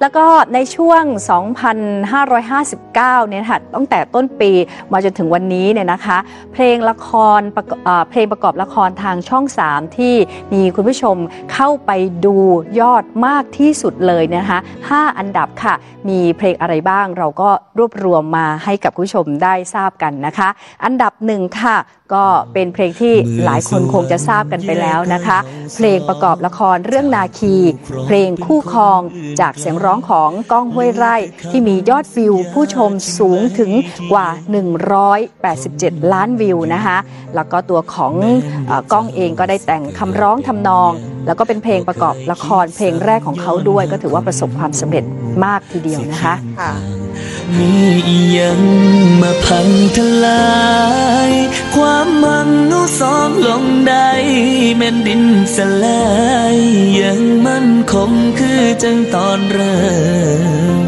แล้วก็ในช่วง 2,559 เนี่ยค่ะตั้งแต่ต้นปีมาจนถึงวันนี้เนี่ยนะคะ เพลงละครเอ่อเพลงประกอบละครทางช่อง 3 ที่มีคุณผู้ชมเข้าไปดูยอดมากที่สุดเลยนะคะ 5 อันดับค่ะ มีเพลงอะไรบ้างเราก็รวบรวมมาให้กับคุณผู้ชมได้ทราบกันนะคะ อันดับหนึ่งค่ะ ก็เป็นเพลงที่หลายคนคงจะทราบกันไปแล้วนะคะ เพลงประกอบละครเรื่องนาคี เพลงคู่ครองจากเสียงร้องของก้องห้วยไร่ ที่มียอดวิวผู้ชมสูงถึงกว่า 187 ล้านวิวนะคะแล้วก็ตัวของเออก้องเองก็ได้แต่งคำร้องทำนอง แล้วก็เป็นเพลงประกอบละครเพลงแรกของเขาด้วย ก็ถือว่าประสบความสำเร็จมากทีเดียวนะคะค่ะมีอีหยังมาพังทลาย ความมันนุสองลงได้แม่นดินสลายยังมั่นคงคือจังตอนเริ่ม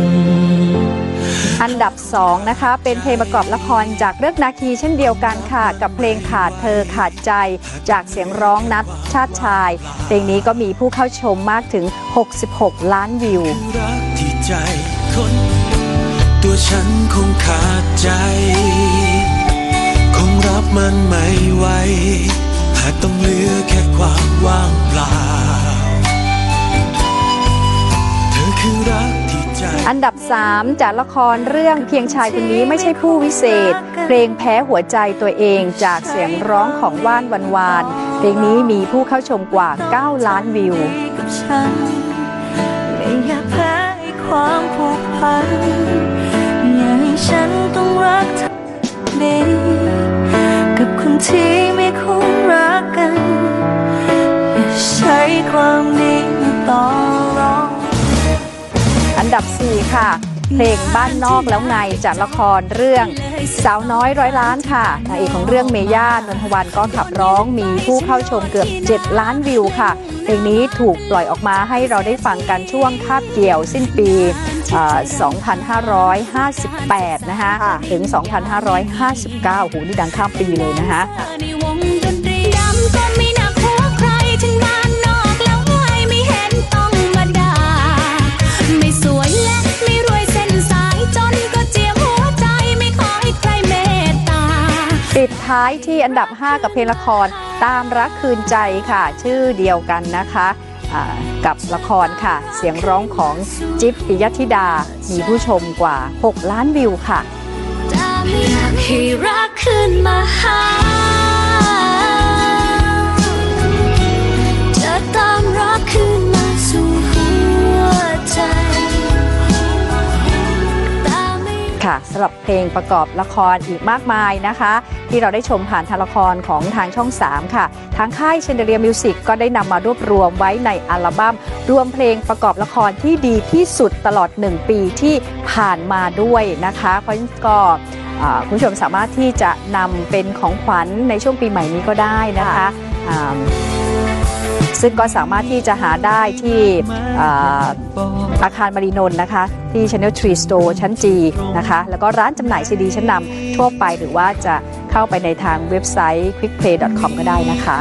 อันดับ 2 นะคะ เป็นเพลงประกอบละครจากเรื่องนาคีเช่นเดียวกันค่ะ กับเพลงขาดเธอขาดใจจากเสียงร้องนัดชาติชาย เพลงนี้ก็มีผู้เข้าชมมากถึง 66 ล้านวิวรักที่ใจคน ตัวฉันคงขาดใจ คงรับมันไม่ไหวหากต้องเหลือแค่ความว่างเปล่า เธอคือรักที่ใจ อันดับ 3 จากละครเรื่องเพียงชายคนนี้ไม่ใช่ผู้วิเศษ เพลงแพ้หัวใจตัวเองจากเสียงร้องของว่านวันวานเพลงนี้มีผู้เข้าชมกว่า 9 ล้านวิวกับฉันไม่อยากแพ้ให้ความผูกพันอยากให้ฉันต้องรักเธอนี้กับคน ที่ไม่คุ้นรักกัน อย่าใช้ความดีมาต่อรอง อันดับ 4 ค่ะ เพลงบ้านนอกแล้วไงจากละครเรื่อง สาวน้อยร้อยล้านค่ะนางเอกของเรื่องเมย่านนทวันก็ขับร้องมีผู้เข้าชมเกือบ 7 ล้านวิวค่ะ เพลงนี้ถูกปล่อยออกมาให้เราได้ฟังกันช่วงคาบเกี่ยวสิ้นปี 2558 นะคะค่ะถึง 2559โหนี่ดังข้ามปีเลยนะคะในวงดนตรีดำก็ไม่นับหัวใครถึงบ้านนอกแล้วไงไม่เห็นต้องมาด่าไม่สวยและไม่รวยเส้นสายจนก็เจียมหัวใจไม่ขอให้ใครเมตตาปิดท้ายที่อันดับ 5 กับเพลงละครตามรักคืนใจค่ะ ชื่อเดียวกันนะคะอ่า กับละครค่ะ เสียงร้องของจิ๊บปิยธิดา มีผู้ชมกว่า 6 ล้านวิวค่ะอยากให้รักขึ้นมาหาจะ สำหรับเพลงประกอบละครอีกมากมายนะคะ ที่เราได้ชมผ่านทางละครของทางช่อง 3 ค่ะ ทางค่ายเชนเดเรียมิวสิกก็ได้นำมารวบรวมไว้ในอัลบั้ม รวมเพลงประกอบละครที่ดีที่สุดตลอด 1 ปีที่ผ่านมาด้วยนะคะ เพราะฉะนั้นก็อ่าคุณผู้ชมสามารถที่จะนำเป็นของขวัญในช่วงปีใหม่นี้ก็ได้นะคะอ่า ซึ่งก็สามารถที่จะหาได้ที่อาคารมารีนนนะคะ ที่ Channel Tree Store ชั้น G นะคะ แล้วก็ร้านจำหน่ายซีดีชั้นนำทั่วไปหรือว่าจะเข้าไปในทางเว็บไซต์ quickplay.com ก็ได้นะคะ